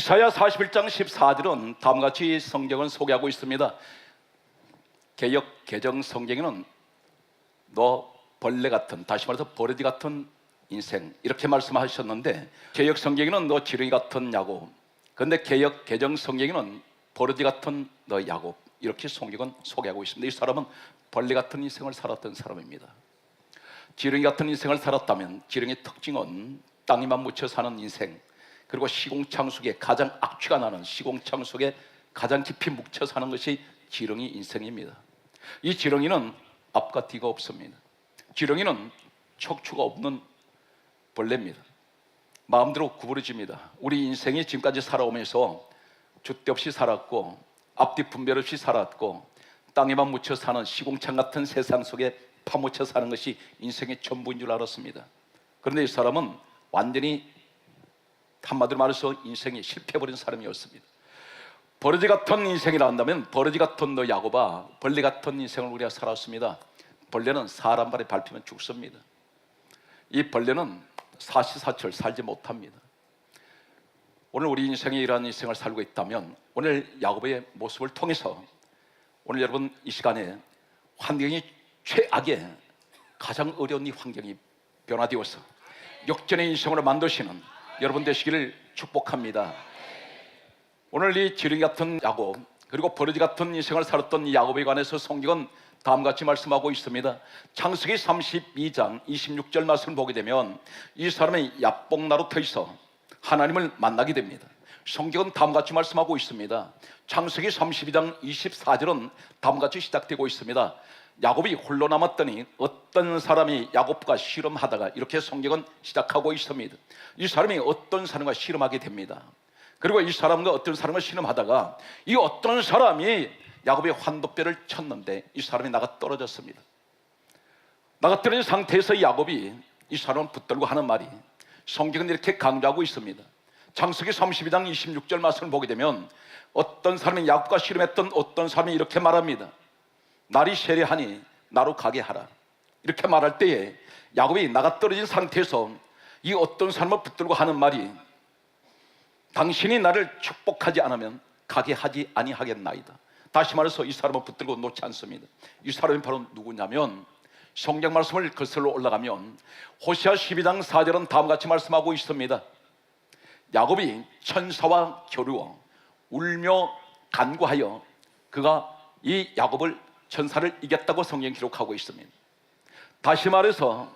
이사야 41장 14절은 다음과 같이 성경을 소개하고 있습니다. 개역 개정 성경에는 너 벌레 같은 다시 말해서 버러지 같은 인생 이렇게 말씀하셨는데 개역 성경에는 너 지렁이 같은 야곱 그런데 개역 개정 성경에는 버러지 같은 너 야곱 이렇게 성경은 소개하고 있습니다. 이 사람은 벌레 같은 인생을 살았던 사람입니다. 지렁이 같은 인생을 살았다면 지렁이 특징은 땅에만 묻혀 사는 인생 그리고 시공창 속에 가장 악취가 나는 시공창 속에 가장 깊이 묵혀 사는 것이 지렁이 인생입니다. 이 지렁이는 앞과 뒤가 없습니다. 지렁이는 척추가 없는 벌레입니다. 마음대로 구부러집니다. 우리 인생이 지금까지 살아오면서 주대 없이 살았고 앞뒤 분별 없이 살았고 땅에만 묻혀 사는 시공창 같은 세상 속에 파묻혀 사는 것이 인생의 전부인 줄 알았습니다. 그런데 이 사람은 완전히 한마디로 말해서 인생이 실패해버린 사람이었습니다. 버러지 같은 인생이라 한다면 버러지 같은 너 야고바 벌레 같은 인생을 우리가 살았습니다. 벌레는 사람 발에 밟히면 죽습니다. 이 벌레는 사시사철 살지 못합니다. 오늘 우리 인생에 이러한 인생을 살고 있다면 오늘 야고보의 모습을 통해서 오늘 여러분 이 시간에 환경이 최악의 가장 어려운 이 환경이 변화되어서 역전의 인생으로 만드시는 여러분 되시기를 축복합니다. 오늘 이 지렁이 같은 야곱 그리고 버러지 같은 인생을 살았던 이 야곱에 관해서 성경은 다음같이 말씀하고 있습니다. 창세기 32장 26절 말씀을 보게 되면 이 사람의 야뽕나루 터있어 하나님을 만나게 됩니다. 성경은 다음같이 말씀하고 있습니다. 창세기 32장 24절은 다음같이 시작되고 있습니다. 야곱이 홀로 남았더니 어떤 사람이 야곱과 씨름하다가 이렇게 성경은 시작하고 있습니다. 이 사람이 어떤 사람과 씨름하게 됩니다. 그리고 이 사람과 어떤 사람을 씨름하다가 이 어떤 사람이 야곱의 환도뼈를 쳤는데 이 사람이 나가 떨어졌습니다. 나가 떨어진 상태에서 야곱이 이 사람을 붙들고 하는 말이 성경은 이렇게 강조하고 있습니다. 창세기 32장 26절 말씀을 보게 되면 어떤 사람이 야곱과 씨름했던 어떤 사람이 이렇게 말합니다. 날이 세례하니 나로 가게 하라. 이렇게 말할 때에 야곱이 나가 떨어진 상태에서 이 어떤 사람을 붙들고 하는 말이 당신이 나를 축복하지 않으면 가게 하지 아니하겠나이다. 다시 말해서 이 사람을 붙들고 놓지 않습니다. 이 사람이 바로 누구냐면 성경 말씀을 거슬러 올라가면 호시아 12장 4절은 다음같이 말씀하고 있습니다. 야곱이 천사와 겨루어 울며 간구하여 그가 이 야곱을 천사를 이겼다고 성경 기록하고 있습니다. 다시 말해서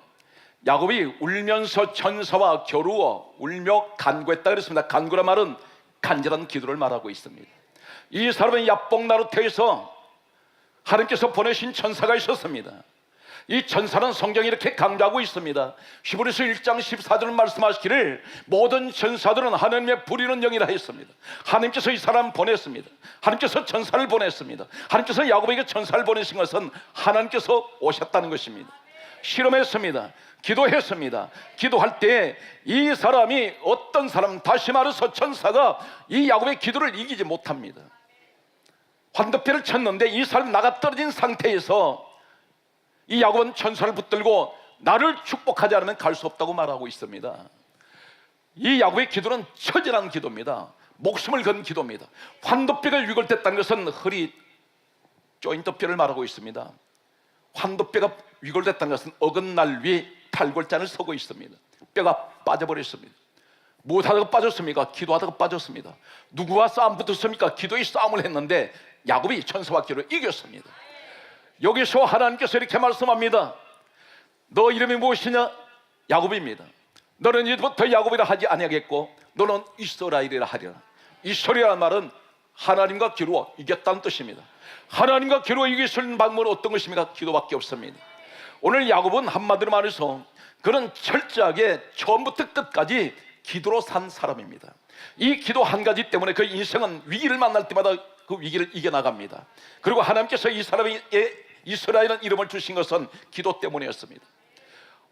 야곱이 울면서 천사와 겨루어 울며 간구했다 그랬습니다. 간구란 말은 간절한 기도를 말하고 있습니다. 이 사람은 야뽕나루터에서 하나님께서 보내신 천사가 있었습니다. 이 천사는 성경이 이렇게 강조하고 있습니다. 히브리서 1장 14절 말씀하시기를 모든 천사들은 하나님의 부리는 영이라 했습니다. 하나님께서 이 사람 보냈습니다. 하나님께서 천사를 보냈습니다. 하나님께서 야곱에게 천사를 보내신 것은 하나님께서 오셨다는 것입니다. 실험했습니다. 기도했습니다. 기도할 때 이 사람이 어떤 사람 다시 말해서 천사가 이 야곱의 기도를 이기지 못합니다. 환도뼈를 쳤는데 이 사람이 나가 떨어진 상태에서 이 야곱은 천사를 붙들고 나를 축복하지 않으면 갈 수 없다고 말하고 있습니다. 이 야곱의 기도는 처절한 기도입니다. 목숨을 건 기도입니다. 환도뼈가 위골됐다는 것은 허리 조인트뼈를 말하고 있습니다. 환도뼈가 위골됐다는 것은 어긋날 위에 팔골잔을 서고 있습니다. 뼈가 빠져버렸습니다. 무엇하다가 빠졌습니까? 기도하다가 빠졌습니다. 누구와 싸움 붙었습니까? 기도의 싸움을 했는데 야곱이 천사와 기도를 이겼습니다. 여기서 하나님께서 이렇게 말씀합니다. 너 이름이 무엇이냐? 야곱입니다. 너는 이제부터 야곱이라 하지 아니하겠고 너는 이스라엘이라 하리라. 이스라엘이라는 말은 하나님과 기도와 이겼다는 뜻입니다. 하나님과 기도와 이길 수 있는 방법은 어떤 것입니까? 기도밖에 없습니다. 오늘 야곱은 한마디로 말해서 그런 철저하게 처음부터 끝까지 기도로 산 사람입니다. 이 기도 한 가지 때문에 그 인생은 위기를 만날 때마다 그 위기를 이겨나갑니다. 그리고 하나님께서 이 사람에게 이스라엘은 이름을 주신 것은 기도 때문이었습니다.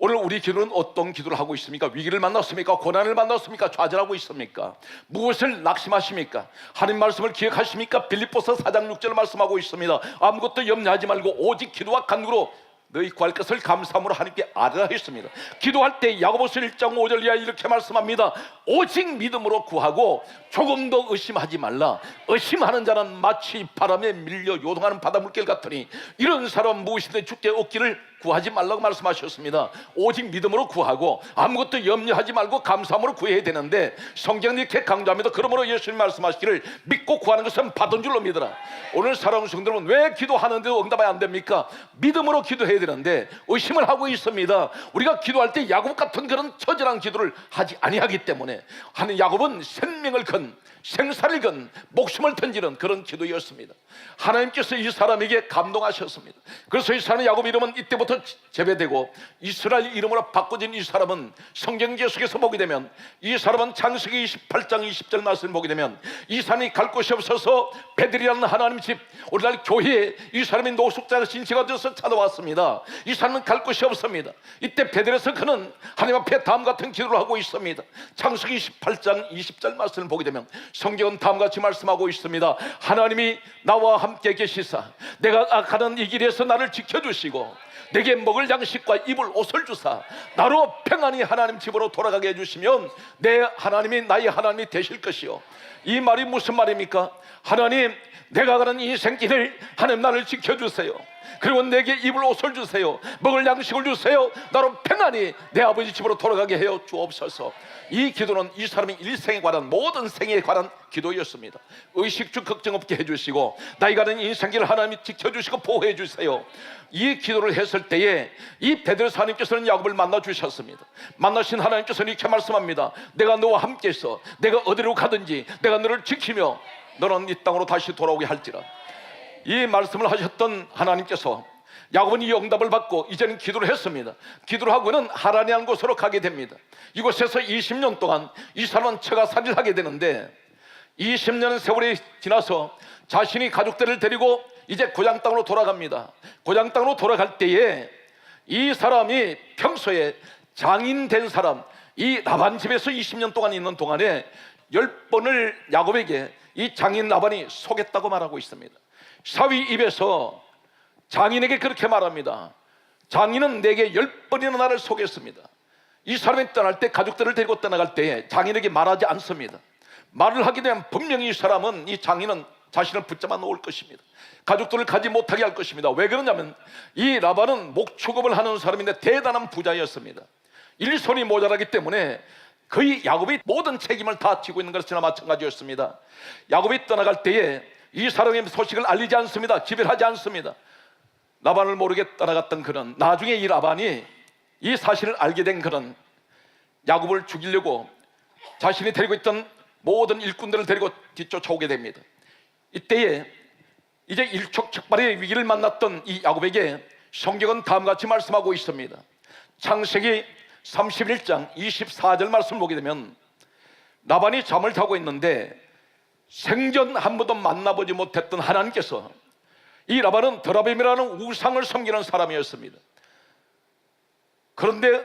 오늘 우리 기도는 어떤 기도를 하고 있습니까? 위기를 만났습니까? 고난을 만났습니까? 좌절하고 있습니까? 무엇을 낙심하십니까? 하나님 말씀을 기억하십니까? 빌립보서 4장 6절 말씀하고 있습니다. 아무것도 염려하지 말고 오직 기도와 간구로 너희 구할 것을 감사함으로 하나님께 아뢰라 했습니다. 기도할 때 야고보서 1장 5절 이하 이렇게 말씀합니다. 오직 믿음으로 구하고 조금도 의심하지 말라. 의심하는 자는 마치 바람에 밀려 요동하는 바닷물결 같으니 이런 사람 무엇이든 죽게 얻기를 구하지 말라고 말씀하셨습니다. 오직 믿음으로 구하고 아무것도 염려하지 말고 감사함으로 구해야 되는데 성경이 이렇게 강조합니다. 그러므로 예수님 말씀하시기를 믿고 구하는 것은 받은 줄로 믿어라. 오늘 사랑하는 성도들은 왜 기도하는데도 응답이 안 됩니까? 믿음으로 기도해야 되는데 의심을 하고 있습니다. 우리가 기도할 때 야곱 같은 그런 처절한 기도를 하지 아니하기 때문에 하는 야곱은 생명을 건 생사를 건 목숨을 던지는 그런 기도였습니다. 하나님께서 이 사람에게 감동하셨습니다. 그래서 이 사람 야곱 이름은 이때부터 제외되고 이스라엘 이름으로 바꿔진 이 사람은 성경제 속에서 보게 되면 이 사람은 창세기 28장 20절 말씀을 보게 되면 이 사람이 갈 곳이 없어서 베들이라는 하나님 집 오늘날 교회에 이 사람이 노숙자 신세가 되어서 찾아왔습니다. 이 사람은 갈 곳이 없습니다. 이때 베들에서 그는 하나님 앞에 다음 같은 기도를 하고 있습니다. 창세기 28장 20절 말씀을 보게 되면 성경은 다음과 같이 말씀하고 있습니다. 하나님이 나와 함께 계시사 내가 가는 이 길에서 나를 지켜주시고 내게 먹을 양식과 입을 옷을 주사 나로 평안히 하나님 집으로 돌아가게 해주시면 내 하나님이 나의 하나님이 되실 것이요 이 말이 무슨 말입니까? 하나님 내가 가는 인생길을 하나님 나를 지켜주세요 그리고 내게 입을 옷을 주세요 먹을 양식을 주세요 나로 평안히 내 아버지 집으로 돌아가게 해요 주옵소서 이 기도는 이 사람의 일생에 관한 모든 생에 관한 기도였습니다 의식주 걱정 없게 해주시고 나이 가는 인생길을 하나님이 지켜주시고 보호해 주세요 이 기도를 했을 때에 이 베드로스 하나님께서는 야곱을 만나 주셨습니다. 만나신 하나님께서는 이렇게 말씀합니다. 내가 너와 함께 있어. 내가 어디로 가든지 내가 너를 지키며 너는 이 땅으로 다시 돌아오게 할지라. 이 말씀을 하셨던 하나님께서 야곱은 이 응답을 받고 이제는 기도를 했습니다. 기도를 하고는 하란이라는 곳으로 가게 됩니다. 이곳에서 20년 동안 이 사람은 처가 살이를 하게 되는데 20년 세월이 지나서 자신이 가족들을 데리고 이제 고향 땅으로 돌아갑니다. 고향 땅으로 돌아갈 때에 이 사람이 평소에 장인 된 사람, 이 라반 집에서 20년 동안 있는 동안에 열 번을 야곱에게 이 장인 라반이 속였다고 말하고 있습니다. 사위 입에서 장인에게 그렇게 말합니다. 장인은 내게 열 번이나 나를 속였습니다. 이 사람이 떠날 때 가족들을 데리고 떠나갈 때 장인에게 말하지 않습니다. 말을 하게 되면 분명히 이 사람은 이 장인은 자신을 붙잡아 놓을 것입니다. 가족들을 가지 못하게 할 것입니다. 왜 그러냐면 이 라반은 목축업을 하는 사람인데 대단한 부자였습니다. 일손이 모자라기 때문에 거의 야곱이 모든 책임을 다 지고 있는 것이나 마찬가지였습니다. 야곱이 떠나갈 때에 이 사람의 소식을 알리지 않습니다. 지별하지 않습니다. 라반을 모르게 떠나갔던 그는 나중에 이 라반이 이 사실을 알게 된 그는 야곱을 죽이려고 자신이 데리고 있던 모든 일꾼들을 데리고 뒤쫓아오게 됩니다. 이때에 이제 일촉즉발의 위기를 만났던 이 야곱에게 성경은 다음같이 말씀하고 있습니다. 창세기 31장 24절 말씀을 보게 되면 라반이 잠을 자고 있는데 생전 한 번도 만나보지 못했던 하나님께서 이 라반은 드라빔이라는 우상을 섬기는 사람이었습니다. 그런데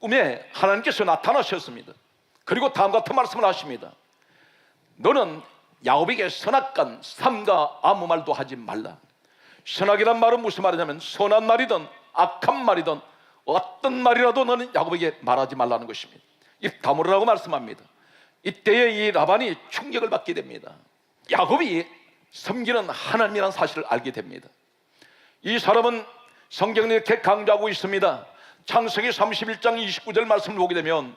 꿈에 하나님께서 나타나셨습니다. 그리고 다음 같은 말씀을 하십니다. 너는 야곱에게 선악간 삼가 아무 말도 하지 말라. 선악이란 말은 무슨 말이냐면 선한 말이든 악한 말이든 어떤 말이라도 너는 야곱에게 말하지 말라는 것입니다. 입 다물으라고 말씀합니다. 이때에 이 라반이 충격을 받게 됩니다. 야곱이 섬기는 하나님이라는 사실을 알게 됩니다. 이 사람은 성경에 이렇게 강조하고 있습니다. 창세기 31장 29절 말씀을 보게 되면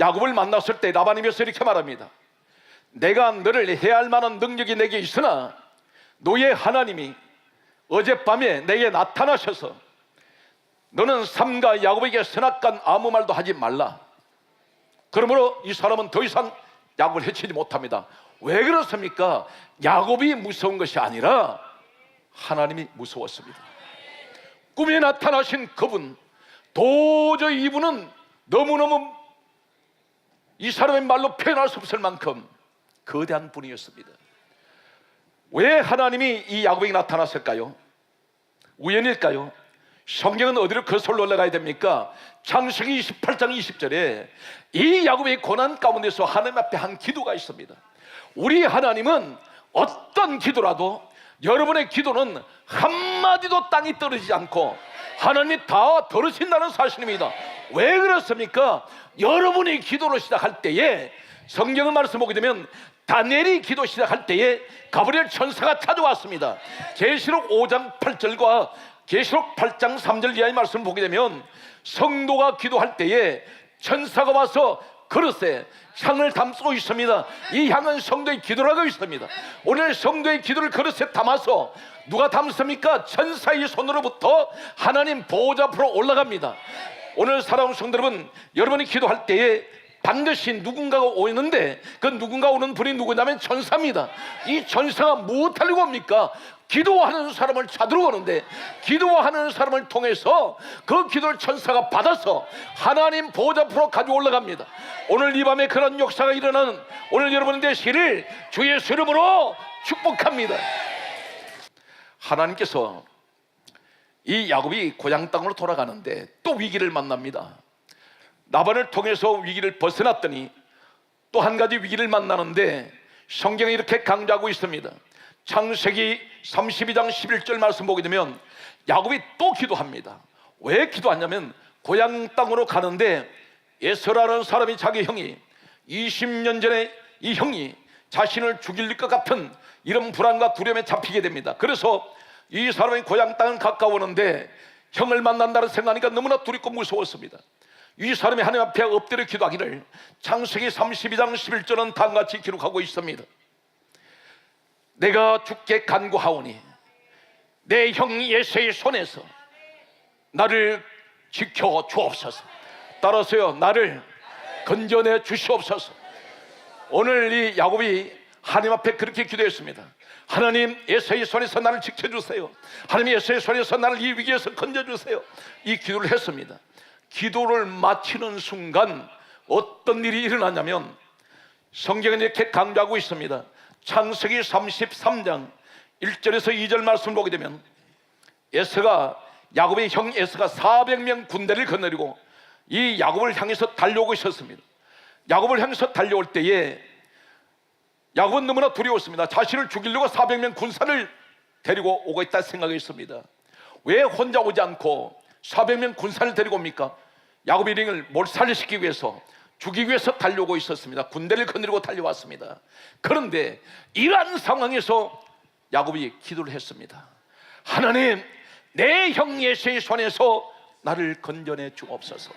야곱을 만났을 때 라반이면서 이렇게 말합니다. 내가 너를 해야 할 만한 능력이 내게 있으나 너의 하나님이 어젯밤에 내게 나타나셔서 너는 삼가 야곱에게 선악간 아무 말도 하지 말라. 그러므로 이 사람은 더 이상 야곱을 해치지 못합니다. 왜 그렇습니까? 야곱이 무서운 것이 아니라 하나님이 무서웠습니다. 꿈에 나타나신 그분, 도저히 이분은 너무너무 이 사람의 말로 표현할 수 없을 만큼 거대한 분이었습니다. 왜 하나님이 이 야곱에게 나타났을까요? 우연일까요? 성경은 어디로 거슬러 올라가야 됩니까? 창세기 28장 20절에 이 야곱의 고난 가운데서 하나님 앞에 한 기도가 있습니다. 우리 하나님은 어떤 기도라도 여러분의 기도는 한마디도 땅이 떨어지지 않고 하나님 다 들으신다는 사실입니다. 왜 그렇습니까? 여러분이 기도를 시작할 때에 성경의 말씀 보게 되면 다니엘이 기도 시작할 때에 가브리엘 천사가 찾아왔습니다. 계시록 5장 8절과 계시록 8장 3절 이하의 말씀을 보게 되면 성도가 기도할 때에 천사가 와서 그릇에 향을 담고 있습니다. 이 향은 성도의 기도라고 있습니다. 오늘 성도의 기도를 그릇에 담아서 누가 담습니까? 천사의 손으로부터 하나님 보호자 앞으로 올라갑니다. 오늘 사랑하는 성도 여러분, 여러분이 기도할 때에 반드시 누군가가 오는데 그 누군가 오는 분이 누구냐면 천사입니다. 이 천사가 무엇하려고 합니까? 기도하는 사람을 찾으러 오는데 기도하는 사람을 통해서 그 기도를 천사가 받아서 하나님 보호자 앞으로 가지고 올라갑니다. 오늘 이 밤에 그런 역사가 일어나는 오늘 여러분 되시기를 주 예수 이름으로 축복합니다. 하나님께서 이 야곱이 고향 땅으로 돌아가는데 또 위기를 만납니다. 나반을 통해서 위기를 벗어났더니 또 한 가지 위기를 만나는데 성경에 이렇게 강조하고 있습니다. 창세기 32장 11절 말씀 보게 되면 야곱이 또 기도합니다. 왜 기도하냐면 고향 땅으로 가는데 에서라는 사람이 자기 형이 20년 전에 이 형이 자신을 죽일 것 같은 이런 불안과 두려움에 잡히게 됩니다. 그래서 이 사람이 고향 땅은 가까우는데 형을 만난다는 생각하니까 너무나 두렵고 무서웠습니다. 이 사람이 하나님 앞에 엎드려 기도하기를 창세기 32장 11절은 다음같이 기록하고 있습니다. 내가 죽게 간구하오니 내 형 예수의 손에서 나를 지켜 주옵소서. 따라서요 나를 건져내 주시옵소서. 오늘 이 야곱이 하나님 앞에 그렇게 기도했습니다. 하나님 예수의 손에서 나를 지켜주세요. 하나님 예수의 손에서 나를 이 위기에서 건져주세요. 이 기도를 했습니다. 기도를 마치는 순간 어떤 일이 일어나냐면 성경은 이렇게 강조하고 있습니다. 창세기 33장 1절에서 2절 말씀을 보게 되면 에스가 야곱의 형 에스가 400명 군대를 거느리고 이 야곱을 향해서 달려오고 있었습니다. 야곱을 향해서 달려올 때에 야곱은 너무나 두려웠습니다. 자신을 죽이려고 400명 군사를 데리고 오고 있다 생각했습니다. 왜 혼자 오지 않고 400명 군사를 데리고 옵니까? 야곱의 링을 몰살시키기 위해서 죽이기 위해서 달려오고 있었습니다. 군대를 거느리고 달려왔습니다. 그런데 이러한 상황에서 야곱이 기도를 했습니다. 하나님, 내 형 예수의 손에서 나를 건져내 주옵소서.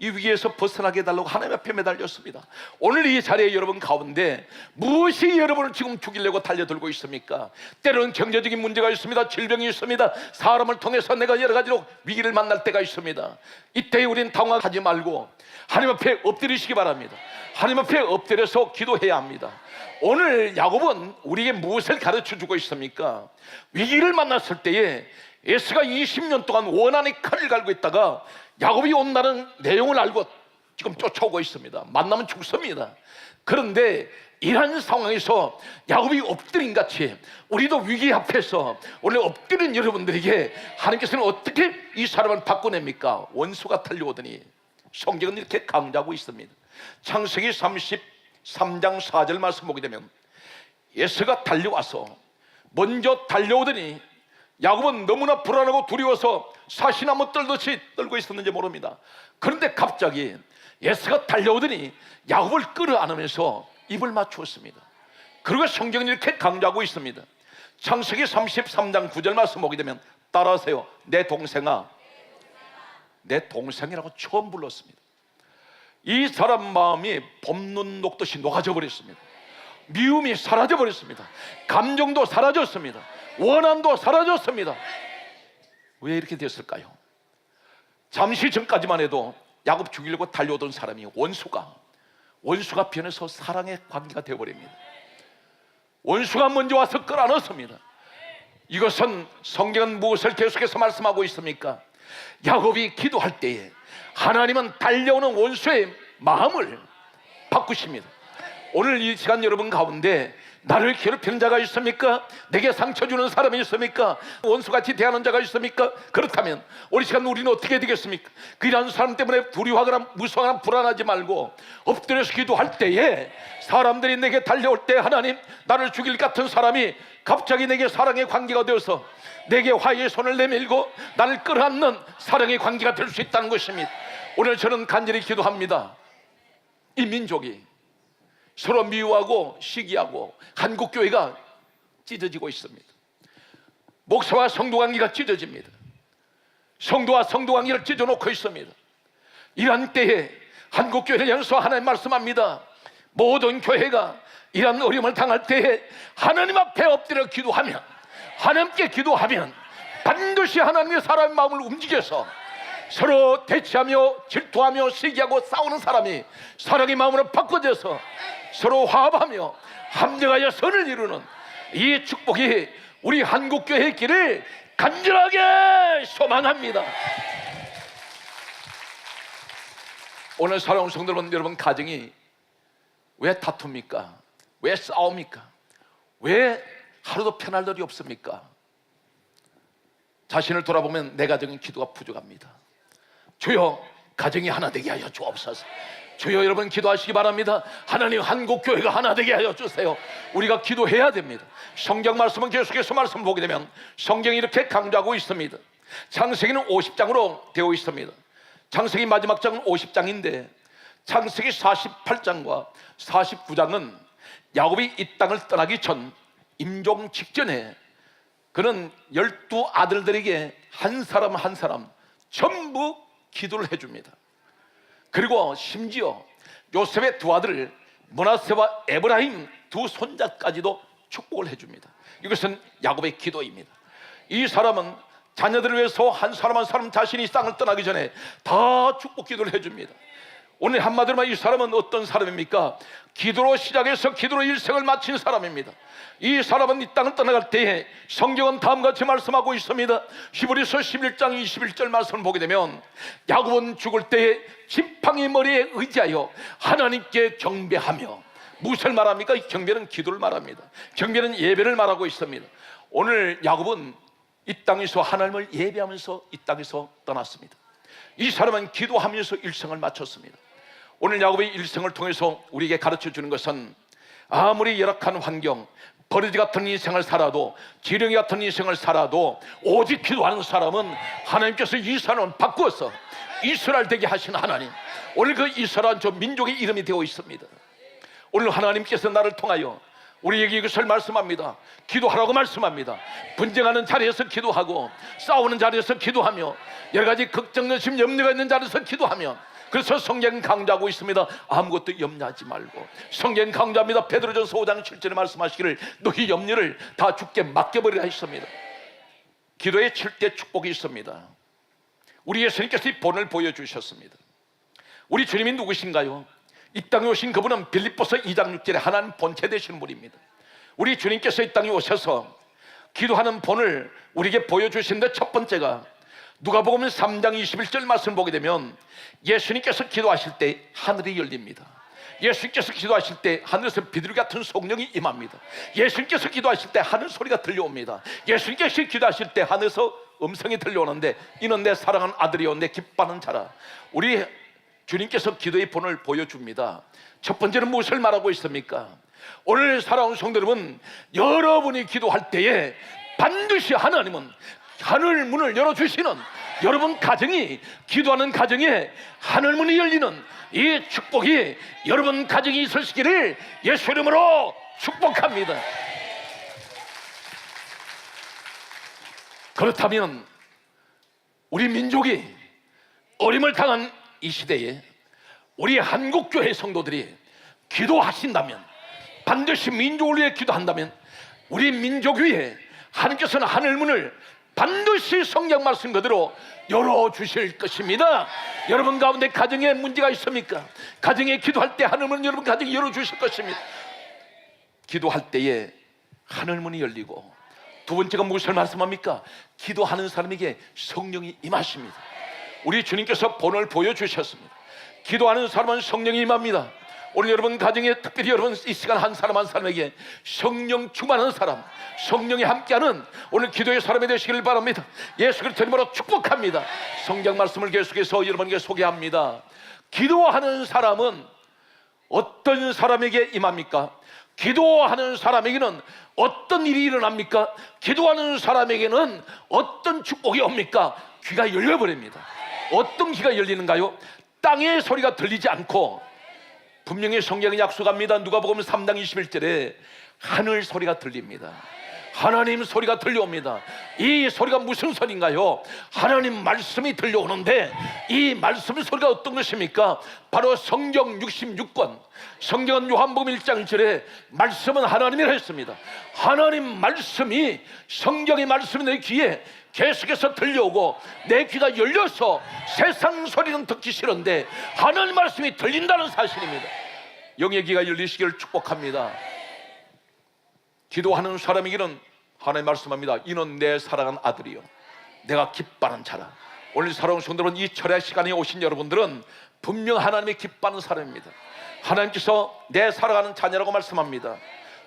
이 위기에서 벗어나게 해달라고 하나님 앞에 매달렸습니다. 오늘 이 자리에 여러분 가운데 무엇이 여러분을 지금 죽이려고 달려들고 있습니까? 때로는 경제적인 문제가 있습니다. 질병이 있습니다. 사람을 통해서 내가 여러 가지로 위기를 만날 때가 있습니다. 이때 우리는 당황하지 말고 하나님 앞에 엎드리시기 바랍니다. 하나님 앞에 엎드려서 기도해야 합니다. 오늘 야곱은 우리에게 무엇을 가르쳐 주고 있습니까? 위기를 만났을 때에 예수가 20년 동안 원한의 칼을 갈고 있다가 야곱이 온다는 내용을 알고 지금 쫓아오고 있습니다. 만나면 죽습니다. 그런데 이런 상황에서 야곱이 엎드린 같이 우리도 위기 앞에서 오늘 엎드린 여러분들에게 하나님께서는 어떻게 이 사람을 바꿔냅니까? 원수가 달려오더니 성경은 이렇게 강조하고 있습니다. 창세기 33장 4절 말씀 보게 되면 예수가 달려와서 먼저 달려오더니 야곱은 너무나 불안하고 두려워서 사시나무 떨듯이 떨고 있었는지 모릅니다. 그런데 갑자기 예수가 달려오더니 야곱을 끌어안으면서 입을 맞추었습니다. 그리고 성경이 이렇게 강조하고 있습니다. 창세기 33장 9절 말씀 보게 되면 따라하세요. 내 동생아, 내 동생이라고 처음 불렀습니다. 이 사람 마음이 봄눈 녹듯이 녹아져 버렸습니다. 미움이 사라져 버렸습니다. 감정도 사라졌습니다. 원한도 사라졌습니다. 왜 이렇게 됐을까요? 잠시 전까지만 해도 야곱 죽이려고 달려오던 사람이 원수가 원수가 변해서 사랑의 관계가 되어버립니다. 원수가 먼저 와서 끌어안았습니다. 이것은 성경은 무엇을 계속해서 말씀하고 있습니까? 야곱이 기도할 때에 하나님은 달려오는 원수의 마음을 바꾸십니다. 오늘 이 시간 여러분 가운데 나를 괴롭히는 자가 있습니까? 내게 상처 주는 사람이 있습니까? 원수같이 대하는 자가 있습니까? 그렇다면 우리 시간 우리는 어떻게 되겠습니까? 그 이런 사람 때문에 두려워하거나 무서워하거나 불안하지 말고 엎드려서 기도할 때에 사람들이 내게 달려올 때 하나님 나를 죽일 것 같은 사람이 갑자기 내게 사랑의 관계가 되어서 내게 화해의 손을 내밀고 나를 끌어안는 사랑의 관계가 될 수 있다는 것입니다. 오늘 저는 간절히 기도합니다. 이 민족이 서로 미워하고 시기하고 한국 교회가 찢어지고 있습니다. 목사와 성도 관계가 찢어집니다. 성도와 성도 관계를 찢어 놓고 있습니다. 이런 때에 한국 교회를 향해서 하나님 말씀합니다. 모든 교회가 이런 어려움을 당할 때에 하나님 앞에 엎드려 기도하면 하나님께 기도하면 반드시 하나님의 사람의 마음을 움직여서 서로 대치하며 질투하며 시기하고 싸우는 사람이 사랑의 마음으로 바꿔져서 서로 화합하며 합력하여 선을 이루는 이 축복이 우리 한국교회의 길을 간절하게 소망합니다. 오늘 사랑하는 성도 여러분, 여러분 가정이 왜 다툽니까? 왜 싸웁니까? 왜 하루도 편할 날이 없습니까? 자신을 돌아보면 내 가정은 기도가 부족합니다. 주여 가정이 하나 되게 하여 주옵소서. 주여 여러분 기도하시기 바랍니다. 하나님 한국 교회가 하나 되게 하여 주세요. 우리가 기도해야 됩니다. 성경 말씀은 계속해서 말씀 보게 되면 성경이 이렇게 강조하고 있습니다. 창세기는 50장으로 되어 있습니다. 창세기 마지막 장은 50장인데 창세기 48장과 49장은 야곱이 이 땅을 떠나기 전 임종 직전에 그는 열두 아들들에게 한 사람 한 사람 전부 기도를 해줍니다. 그리고 심지어 요셉의 두 아들 모나세와 에브라임 두 손자까지도 축복을 해줍니다. 이것은 야곱의 기도입니다. 이 사람은 자녀들을 위해서 한 사람 한 사람 자신이 이 땅을 떠나기 전에 다 축복 기도를 해줍니다. 오늘 한마디로 말이 사람은 어떤 사람입니까? 기도로 시작해서 기도로 일생을 마친 사람입니다. 이 사람은 이 땅을 떠나갈 때에 성경은 다음과 같이 말씀하고 있습니다. 히브리서 11장 21절 말씀을 보게 되면 야곱은 죽을 때에 지팡이 머리에 의지하여 하나님께 경배하며 무엇을 말합니까? 이 경배는 기도를 말합니다. 경배는 예배를 말하고 있습니다. 오늘 야곱은 이 땅에서 하나님을 예배하면서 이 땅에서 떠났습니다. 이 사람은 기도하면서 일생을 마쳤습니다. 오늘 야곱의 일생을 통해서 우리에게 가르쳐 주는 것은 아무리 열악한 환경, 버리지 같은 인생을 살아도 지렁이 같은 인생을 살아도 오직 기도하는 사람은 하나님께서 이 사람을 바꾸어서 이스라엘 되게 하신 하나님. 오늘 그 이스라엘 저 민족의 이름이 되어 있습니다. 오늘 하나님께서 나를 통하여 우리에게 이것을 말씀합니다. 기도하라고 말씀합니다. 분쟁하는 자리에서 기도하고 싸우는 자리에서 기도하며 여러 가지 걱정, 의심, 염려가 있는 자리에서 기도하면 그래서 성경 강조하고 있습니다. 아무것도 염려하지 말고 성경 강조합니다. 베드로전서 5장 7절에 말씀하시기를 너희 염려를 다 죽게 맡겨버리라 했습니다. 기도의 7대 축복이 있습니다. 우리 예수님께서 이 본을 보여주셨습니다. 우리 주님이 누구신가요? 이 땅에 오신 그분은 빌립보서 2장 6절에 하나님 본체 되시는 분입니다. 우리 주님께서 이 땅에 오셔서 기도하는 본을 우리에게 보여주시는데 첫 번째가 누가복음 3장 21절 말씀 보게 되면 예수님께서 기도하실 때 하늘이 열립니다. 예수님께서 기도하실 때 하늘에서 비둘기 같은 성령이 임합니다. 예수님께서 기도하실 때 하늘 소리가 들려옵니다. 예수님께서 기도하실 때 하늘에서 음성이 들려오는데 이는 내 사랑하는 아들이요 내 기뻐하는 자라. 우리 주님께서 기도의 본을 보여줍니다. 첫 번째는 무엇을 말하고 있습니까? 오늘 살아온 성도 여러분, 여러분이 기도할 때에 반드시 하나님은 하늘 문을 열어주시는 여러분 가정이 기도하는 가정에 하늘 문이 열리는 이 축복이 여러분 가정이 있으시기를 예수 이름으로 축복합니다. 그렇다면 우리 민족이 어림을 당한 이 시대에 우리 한국 교회 성도들이 기도하신다면 반드시 민족을 위해 기도한다면 우리 민족 위에 하나님께서는 하늘 문을 반드시 성경 말씀 그대로 열어 주실 것입니다. 여러분 가운데 가정에 문제가 있습니까? 가정에 기도할 때 하늘 문 여러분 가정에 열어 주실 것입니다. 기도할 때에 하늘 문이 열리고 두 번째가 무엇을 말씀합니까? 기도하는 사람에게 성령이 임하십니다. 우리 주님께서 본을 보여 주셨습니다. 기도하는 사람은 성령이 임합니다. 오늘 여러분 가정에 특별히 여러분 이 시간 한 사람 한 사람에게 성령 충만한 사람, 성령이 함께하는 오늘 기도의 사람이 되시기를 바랍니다. 예수 그리스도 이름으로 축복합니다. 성경 말씀을 계속해서 여러분에게 소개합니다. 기도하는 사람은 어떤 사람에게 임합니까? 기도하는 사람에게는 어떤 일이 일어납니까? 기도하는 사람에게는 어떤 축복이 옵니까? 귀가 열려버립니다. 어떤 귀가 열리는가요? 땅의 소리가 들리지 않고 분명히 성경이 약속합니다. 누가복음 3장 21절에 하늘 소리가 들립니다. 하나님 소리가 들려옵니다. 이 소리가 무슨 소리인가요? 하나님 말씀이 들려오는데 이 말씀 소리가 어떤 것입니까? 바로 성경 66권. 성경은 요한복음 1장 1절에 말씀은 하나님이라 했습니다. 하나님 말씀이 성경의 말씀이 내 귀에 계속해서 들려오고 내 귀가 열려서 세상 소리는 듣기 싫은데 하나님 말씀이 들린다는 사실입니다. 영의 귀가 열리시기를 축복합니다. 기도하는 사람에게는 하나님 말씀합니다. 이는 내 사랑한 아들이요. 내가 기뻐하는 자라. 오늘 사랑하는 성도들은 이 철야 시간에 오신 여러분들은 분명 하나님이 기뻐하는 사람입니다. 하나님께서 내 사랑하는 자녀라고 말씀합니다.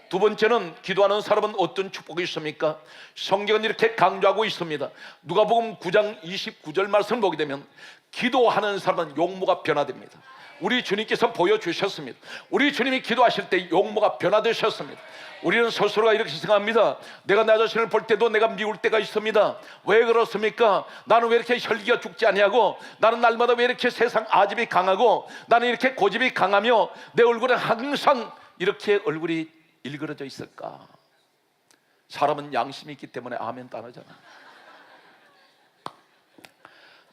두 번째는 기도하는 사람은 어떤 축복이 있습니까? 성경은 이렇게 강조하고 있습니다. 누가복음 9장 29절 말씀을 보게 되면 기도하는 사람은 용모가 변화됩니다. 우리 주님께서 보여주셨습니다. 우리 주님이 기도하실 때 용모가 변화되셨습니다. 우리는 스스로가 이렇게 생각합니다. 내가 나 자신을 볼 때도 내가 미울 때가 있습니다. 왜 그렇습니까? 나는 왜 이렇게 혈기가 죽지 아니하고 나는 날마다 왜 이렇게 세상 아집이 강하고 나는 이렇게 고집이 강하며 내 얼굴에 항상 이렇게 얼굴이 일그러져 있을까? 사람은 양심이 있기 때문에 아멘 따르잖아.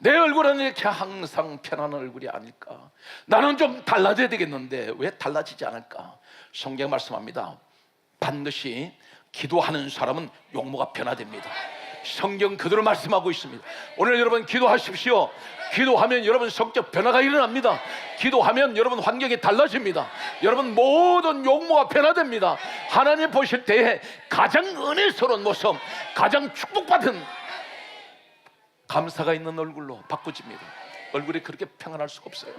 내 얼굴은 이렇게 항상 편안한 얼굴이 아닐까? 나는 좀 달라져야 되겠는데 왜 달라지지 않을까? 성경 말씀합니다. 반드시 기도하는 사람은 용모가 변화됩니다. 성경 그대로 말씀하고 있습니다. 오늘 여러분 기도하십시오. 기도하면 여러분 성적 변화가 일어납니다. 기도하면 여러분 환경이 달라집니다. 여러분 모든 용모가 변화됩니다. 하나님 보실 때에 가장 은혜스러운 모습, 가장 축복받은 감사가 있는 얼굴로 바꾸집니다. 얼굴이 그렇게 평안할 수가 없어요.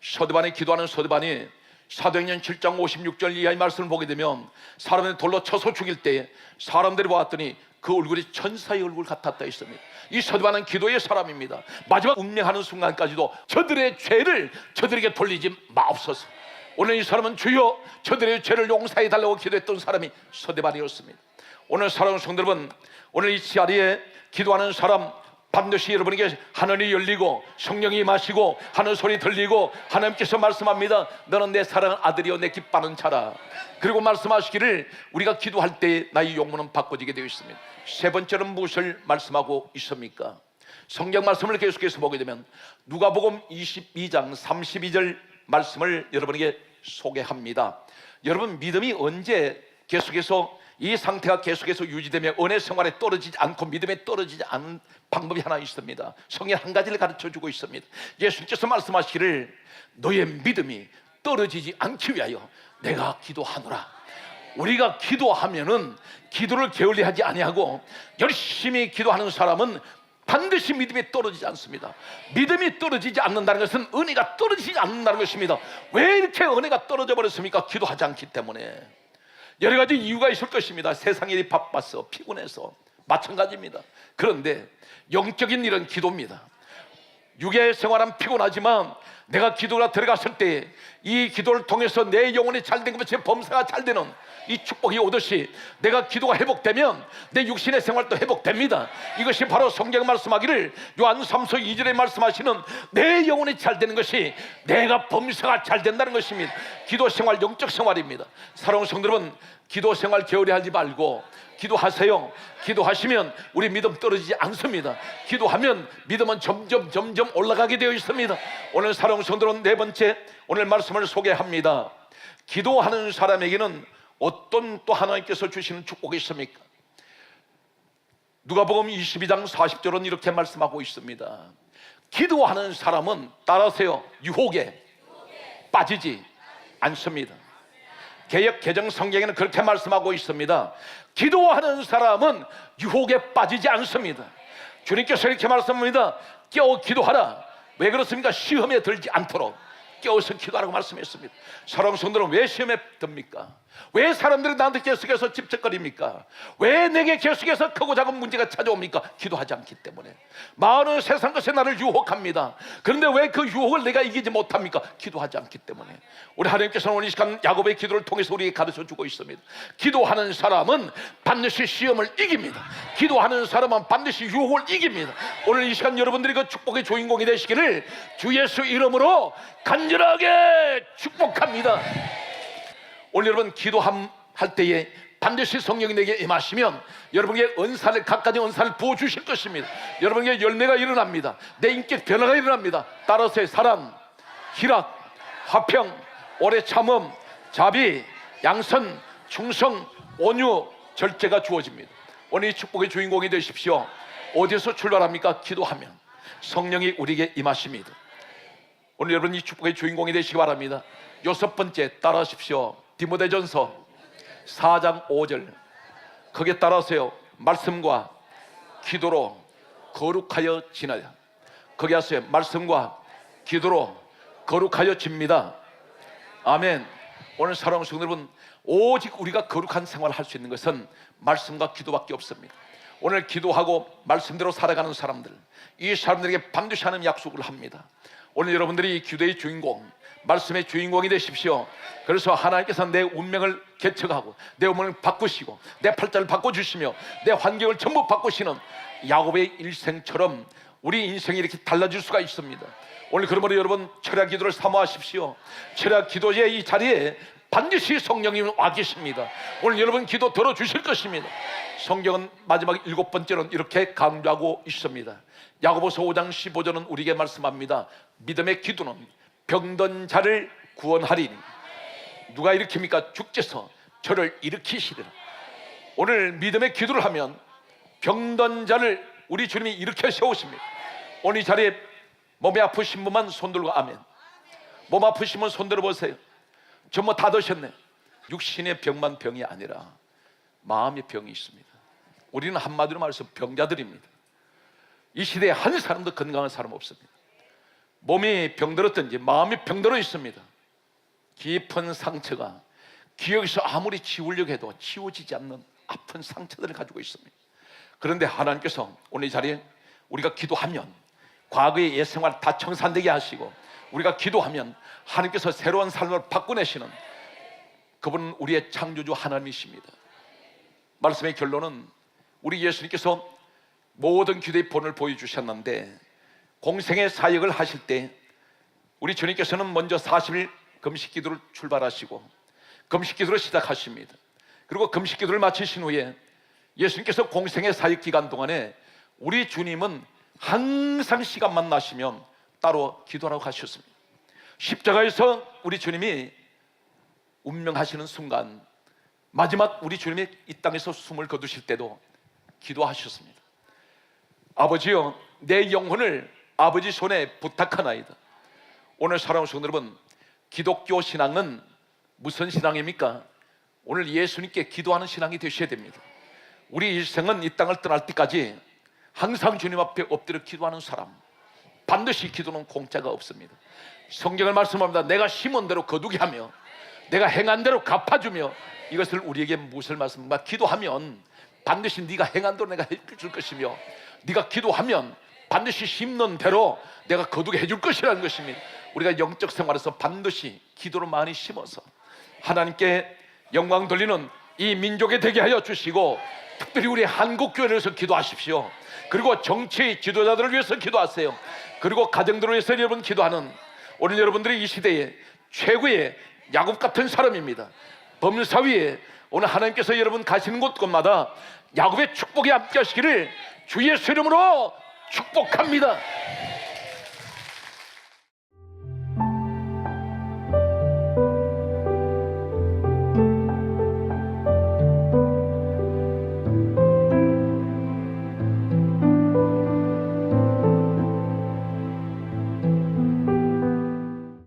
서대반이 기도하는 서대반이 사도행전 7장 56절 이하의 말씀을 보게 되면 사람을 돌로 쳐서 죽일 때 사람들이 보았더니 그 얼굴이 천사의 얼굴 같았다 했습니다. 이 서대반은 기도의 사람입니다. 마지막 운명하는 순간까지도 저들의 죄를 저들에게 돌리지 마옵소서. 오늘 이 사람은 주여 저들의 죄를 용서해 달라고 기도했던 사람이 서대반이었습니다. 오늘 사랑하는 성도 여러분, 오늘 이 자리에 기도하는 사람 반드시 여러분에게 하늘이 열리고 성령이 마시고 하늘 소리 들리고 하나님께서 말씀합니다. 너는 내 사랑하는 아들이요 내 기뻐하는 자라. 그리고 말씀하시기를 우리가 기도할 때 나의 용문은 바꿔지게 되어 있습니다. 세 번째는 무엇을 말씀하고 있습니까? 성경 말씀을 계속해서 보게 되면 누가복음 22장 32절 말씀을 여러분에게 소개합니다. 여러분 믿음이 언제 계속해서 이 상태가 계속해서 유지되며 은혜 생활에 떨어지지 않고 믿음에 떨어지지 않은 방법이 하나 있습니다. 성경 한 가지를 가르쳐 주고 있습니다. 예수님께서 말씀하시기를 너의 믿음이 떨어지지 않기 위하여 내가 기도하노라. 우리가 기도하면은 기도를 게을리하지 아니하고 열심히 기도하는 사람은 반드시 믿음이 떨어지지 않습니다. 믿음이 떨어지지 않는다는 것은 은혜가 떨어지지 않는다는 것입니다. 왜 이렇게 은혜가 떨어져 버렸습니까? 기도하지 않기 때문에. 여러 가지 이유가 있을 것입니다. 세상 일이 바빠서 피곤해서 마찬가지입니다. 그런데 영적인 일은 기도입니다. 육의 생활은 피곤하지만 내가 기도가 들어갔을 때이 기도를 통해서 내 영혼이 잘된 것이 범사가 잘 되는 이 축복이 오듯이 내가 기도가 회복되면 내 육신의 생활도 회복됩니다. 이것이 바로 성경 말씀하기를 요한 3서 2절에 말씀하시는 내 영혼이 잘 되는 것이 내가 범사가 잘 된다는 것입니다. 기도 생활 영적 생활입니다. 사랑하는 성도 여러분 기도 생활 게으리 하지 말고 기도하세요. 기도하시면 우리 믿음 떨어지지 않습니다. 기도하면 믿음은 점점 점점 올라가게 되어 있습니다. 오늘 성도는 네 번째 오늘 말씀을 소개합니다. 기도하는 사람에게는 어떤 또 하나님께서 주시는 축복이 있습니까? 누가복음 22장 40절은 이렇게 말씀하고 있습니다. 기도하는 사람은 따라하세요. 유혹에 빠지지 않습니다. 개혁 개정 성경에는 그렇게 말씀하고 있습니다. 기도하는 사람은 유혹에 빠지지 않습니다. 주님께서 이렇게 말씀합니다. 깨어 기도하라. 왜 그렇습니까? 시험에 들지 않도록. 깨워서 기도하라고 말씀했습니다. 사랑하는 성도는 왜 시험에 듭니까? 왜 사람들이 나한테 계속해서 집적거립니까? 왜 내게 계속해서 크고 작은 문제가 찾아옵니까? 기도하지 않기 때문에 많은 세상 것에 나를 유혹합니다. 그런데 왜 그 유혹을 내가 이기지 못합니까? 기도하지 않기 때문에 우리 하나님께서는 오늘 이 시간 야곱의 기도를 통해서 우리에게 가르쳐 주고 있습니다. 기도하는 사람은 반드시 시험을 이깁니다. 기도하는 사람은 반드시 유혹을 이깁니다. 오늘 이 시간 여러분들이 그 축복의 주인공이 되시기를 주 예수 이름으로 간절하게 축복합니다. 오늘 여러분 기도함 할 때에 반드시 성령이 내게 임하시면 여러분에게 은사를 각가지 은사를 부어 주실 것입니다. 여러분에게 열매가 일어납니다. 내 인격 변화가 일어납니다. 따라서의 사랑, 희락, 화평, 오래 참음, 자비, 양선, 충성, 온유, 절제가 주어집니다. 오늘 이 축복의 주인공이 되십시오. 어디서 출발합니까? 기도하면 성령이 우리에게 임하십니다. 오늘 여러분 이 축복의 주인공이 되시기 바랍니다. 여섯 번째 따라하십시오. 디모데전서 4장 5절 거기에 따라서요. 말씀과 기도로 거룩하여 지나야. 거기 하세요. 말씀과 기도로 거룩하여 집니다. 아멘. 오늘 사랑하는 성도 여러분, 오직 우리가 거룩한 생활을 할 수 있는 것은 말씀과 기도밖에 없습니다. 오늘 기도하고 말씀대로 살아가는 사람들, 이 사람들에게 반드시 하는 약속을 합니다. 오늘 여러분들이 이 기도의 주인공, 말씀의 주인공이 되십시오. 그래서 하나님께서 내 운명을 개척하고 내 운명을 바꾸시고 내 팔자를 바꿔주시며 내 환경을 전부 바꾸시는 야곱의 일생처럼 우리 인생이 이렇게 달라질 수가 있습니다. 오늘 그러므로 여러분 철야 기도를 사모하십시오. 철야 기도의 이 자리에 반드시 성령님은 와 계십니다. 오늘 여러분 기도 들어주실 것입니다. 성경은 마지막 일곱 번째는 이렇게 강조하고 있습니다. 야고보서 5장 15절은 우리에게 말씀합니다. 믿음의 기도는 병든 자를 구원하리니 누가 일으킵니까? 주께서 저를 일으키시리라. 오늘 믿음의 기도를 하면 병든 자를 우리 주님이 일으켜 세우십니다. 오늘 이 자리에 몸이 아프신 분만 손 들고 아멘. 몸 아프신 분 손들어 보세요. 전부 다 드셨네. 육신의 병만 병이 아니라 마음의 병이 있습니다. 우리는 한마디로 말해서 병자들입니다. 이 시대에 한 사람도 건강한 사람 없습니다. 몸이 병들었든지 마음이 병들어 있습니다. 깊은 상처가 기억에서 아무리 지우려고 해도 지워지지 않는 아픈 상처들을 가지고 있습니다. 그런데 하나님께서 오늘 이 자리에 우리가 기도하면 과거의 옛 생활 다 청산되게 하시고 우리가 기도하면 하나님께서 새로운 삶을 바꾸내시는 그분은 우리의 창조주 하나님이십니다. 말씀의 결론은 우리 예수님께서 모든 기도의 본을 보여주셨는데 공생의 사역을 하실 때 우리 주님께서는 먼저 40일 금식 기도를 출발하시고 금식 기도를 시작하십니다. 그리고 금식 기도를 마치신 후에 예수님께서 공생의 사역 기간 동안에 우리 주님은 항상 시간만 나시면 따로 기도하라고 하셨습니다. 십자가에서 우리 주님이 운명하시는 순간 마지막 우리 주님이 이 땅에서 숨을 거두실 때도 기도하셨습니다. 아버지여 내 영혼을 아버지 손에 부탁하나이다. 오늘 사랑하는 성도 여러분, 기독교 신앙은 무슨 신앙입니까? 오늘 예수님께 기도하는 신앙이 되셔야 됩니다. 우리 일생은 이 땅을 떠날 때까지 항상 주님 앞에 엎드려 기도하는 사람. 반드시 기도는 공짜가 없습니다. 성경을 말씀합니다. 내가 심은 대로 거두게 하며 내가 행한 대로 갚아주며 이것을 우리에게 무엇을 말씀합니까? 기도하면 반드시 네가 행한 대로 내가 해줄 것이며 네가 기도하면 반드시 심는 대로 내가 거두게 해줄 것이라는 것입니다. 우리가 영적 생활에서 반드시 기도를 많이 심어서 하나님께 영광 돌리는 이 민족에 되게 하여 주시고 특별히 우리 한국 교회를 위해서 기도하십시오. 그리고 정치 지도자들을 위해서 기도하세요. 그리고 가정들을 위해서 여러분 기도하는 오늘 여러분들이 이 시대에 최고의 야곱 같은 사람입니다. 범사위에 오늘 하나님께서 여러분 가시는 곳곳마다 야곱의 축복이 함께하시기를 주 예수 이름으로 축복합니다.